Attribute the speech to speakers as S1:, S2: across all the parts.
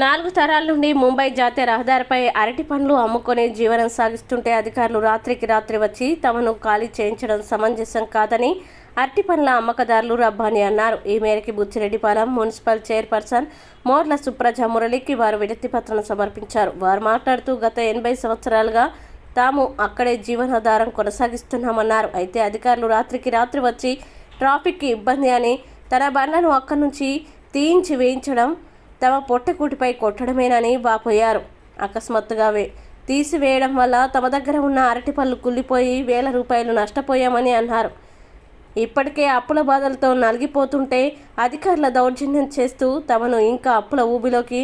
S1: నాలుగు తరాల నుండి ముంబై జాతీయ రహదారిపై అరటి పండ్లు అమ్ముకొని జీవనం సాగిస్తుంటే అధికారులు రాత్రికి రాత్రి వచ్చి తమను ఖాళీ చేయించడం సమంజసం కాదని అరటి పండ్ల అమ్మకదారులు రబ్బాని అన్నారు. ఈ మేరకు బుచ్చిరెడ్డిపాలెం మున్సిపల్ చైర్పర్సన్ మోర్ల సుప్రజ మురళికి వారు వినతి పత్రం సమర్పించారు. వారు మాట్లాడుతూ గత ఎనభై సంవత్సరాలుగా తాము అక్కడే జీవనాధారం కొనసాగిస్తున్నామన్నారు. అయితే అధికారులు రాత్రికి రాత్రి వచ్చి ట్రాఫిక్కి ఇబ్బంది అని తన బండ్లను అక్కడి నుంచి తీయించి వేయించడం తమ పొట్టకూటిపై కొట్టడమేనని వాపోయారు. అకస్మాత్తుగా తీసివేయడం వల్ల తమ దగ్గర ఉన్న అరటిపళ్ళు కుళ్ళిపోయి వేల రూపాయలు నష్టపోయామని అన్నారు. ఇప్పటికే అప్పుల బాధలతో నలిగిపోతుంటే అధికారుల దౌర్జన్యం చేస్తూ తమను ఇంకా అప్పుల ఊబిలోకి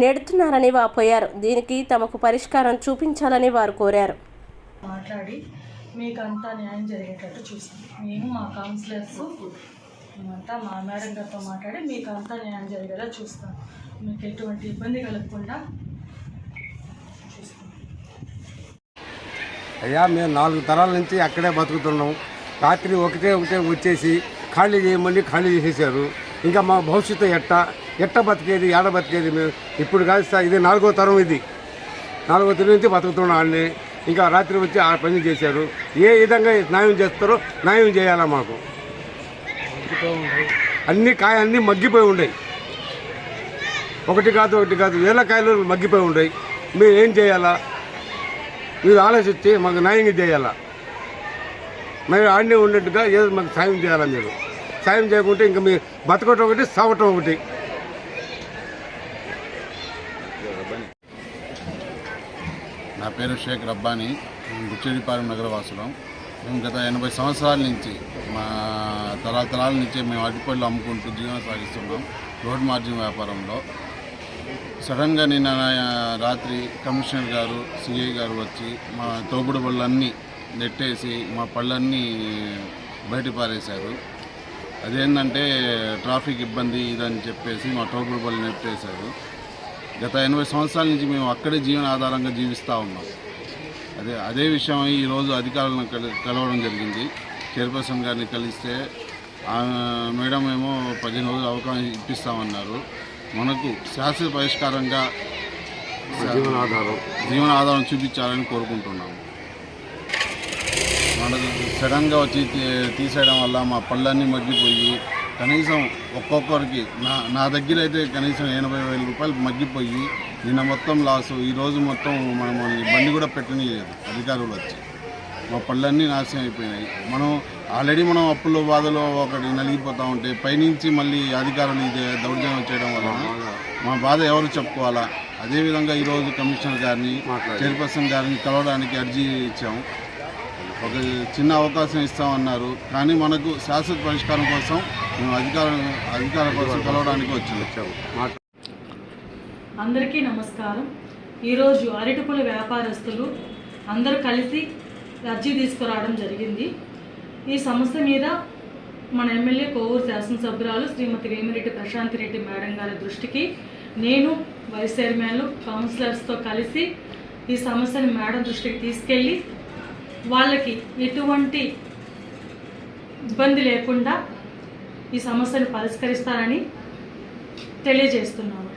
S1: నెడుతున్నారని వాపోయారు. దీనికి తమకు పరిష్కారం చూపించాలని వారు కోరారు.
S2: మాట్లాడి మీకంతా న్యాయం జరిగేటట్టు చూస్తాం మేము మా కౌన్సిలర్స్ మేమంతా మా మేడం గారితో మాట్లాడి మీకు అంతా న్యాయం జరిగేలా చూస్తాను మీకు ఎటువంటి ఇబ్బంది కలగకుండా
S3: అయ్యా మేము నాలుగు తరాల నుంచి అక్కడే బతుకుతున్నాం. రాత్రి ఒకటే ఒకటే వచ్చేసి ఖాళీ చేయమని ఖాళీ చేసేసారు ఇంకా మా భవిష్యత్తు ఎట్ట? ఎట్ట బతికేది? ఏడ బతికేది? మేము ఇప్పుడు కాదు సార్ ఇది నాలుగో తరం ఇది. నాలుగో తరం నుంచి బతుకుతున్నాం అన్నీ. ఇంకా రాత్రి వచ్చి ఆ పని చేశారు. ఏ విధంగా న్యాయం చేస్తారో న్యాయం చేయాలా మాకు. అన్ని కాయ అన్నీ మగ్గిపోయి ఉన్నాయి ఒకటి కాదు ఒకటి కాదు వేల కాయలు మగ్గిపోయి ఉన్నాయి మీరు ఏం చేయాలా? మీరు ఆలోచించి మాకు న్యాయం చేయాలా? మీరు ఆడనే ఉన్నట్టుగా ఏదో మాకు సాయం చేయాలా మీరు? సాయం చేయకుంటే ఇంకా మీరు బతకటం ఒకటి సావటం ఒకటి.
S4: నా పేరు షేక్ రబ్బానీ మేము నగర నగరవాసులం మేము గత ఎనభై సంవత్సరాల నుంచి మా తరాల తరాల నుంచి మేము అరటిపళ్ళు అమ్ముకుంటూ జీవనం సాగిస్తున్నాం రోడ్ మార్జిన్ వ్యాపారంలో. సడన్గా నిన్న రాత్రి కమిషనర్ గారు సిఐ గారు వచ్చి మా తోపుడు పళ్ళన్నీ నెట్టేసి మా పళ్ళన్నీ బయట పారేశారు. అదేంటంటే ట్రాఫిక్ ఇబ్బంది ఇదని చెప్పేసి మా తోపుడు బళ్ళు నెట్టేశారు. గత ఎనభై సంవత్సరాల నుంచి మేము అక్కడే జీవన ఆధారంగా జీవిస్తూ ఉన్నాం. అదే అదే విషయం ఈరోజు అధికారులను కల కలవడం జరిగింది. చైర్పర్సన్ గారిని కలిస్తే మేడం ఏమో పదిహేను రోజులు అవకాశం ఇప్పిస్తామన్నారు. మనకు శాశ్వత పరిష్కారంగా
S3: జీవనాధారం.
S4: జీవన ఆధారం చూపించాలని కోరుకుంటున్నాము. మనకు సడన్గా వచ్చి తీసేయడం వల్ల మా పళ్ళన్నీ మగ్గిపోయి కనీసం ఒక్కొక్కరికి నా నా దగ్గర అయితే కనీసం ఎనభై వేల రూపాయలు మగ్గిపోయి నిన్న మొత్తం లాసు ఈరోజు మొత్తం మనము బండి కూడా పెట్టనీయలేదు అధికారులు వచ్చి. మా పళ్ళన్నీ నాశనం అయిపోయినాయి. మనం ఆల్రెడీ మనం అప్పుల్లో బాధలో ఒకటి నలిగిపోతూ ఉంటే పైనుంచి మళ్ళీ అధికారులు ఇది దౌర్జన్యం చేయడం వలన మా బాధ. ఎవరు చెప్పుకోవాలా? అదేవిధంగా ఈరోజు కమిషనర్ గారిని చైర్పర్సన్ గారిని కలవడానికి అర్జీ ఇచ్చాము ఒక చిన్న అవకాశం ఇస్తామన్నారు. కానీ మనకు శాశ్వత పరిష్కారం కోసం మేము అధికార అధికారుల కోసం కలవడానికి వచ్చాము.
S2: అందరికీ నమస్కారం. ఈరోజు అరటిపుల వ్యాపారస్తులు అందరూ కలిసి అర్జీ తీసుకురావడం జరిగింది. ఈ సమస్య మీద మన ఎమ్మెల్యే కోవూరు శాసనసభ్యురాలు శ్రీమతి వేమిరెడ్డి ప్రశాంతి రెడ్డి మేడం గారి దృష్టికి నేను వైస్ చైర్మన్లు కౌన్సిలర్స్తో కలిసి ఈ సమస్యను మేడం దృష్టికి తీసుకెళ్ళి వాళ్ళకి ఎటువంటి ఇబ్బంది లేకుండా ఈ సమస్యను పరిష్కరిస్తారని తెలియజేస్తున్నాను.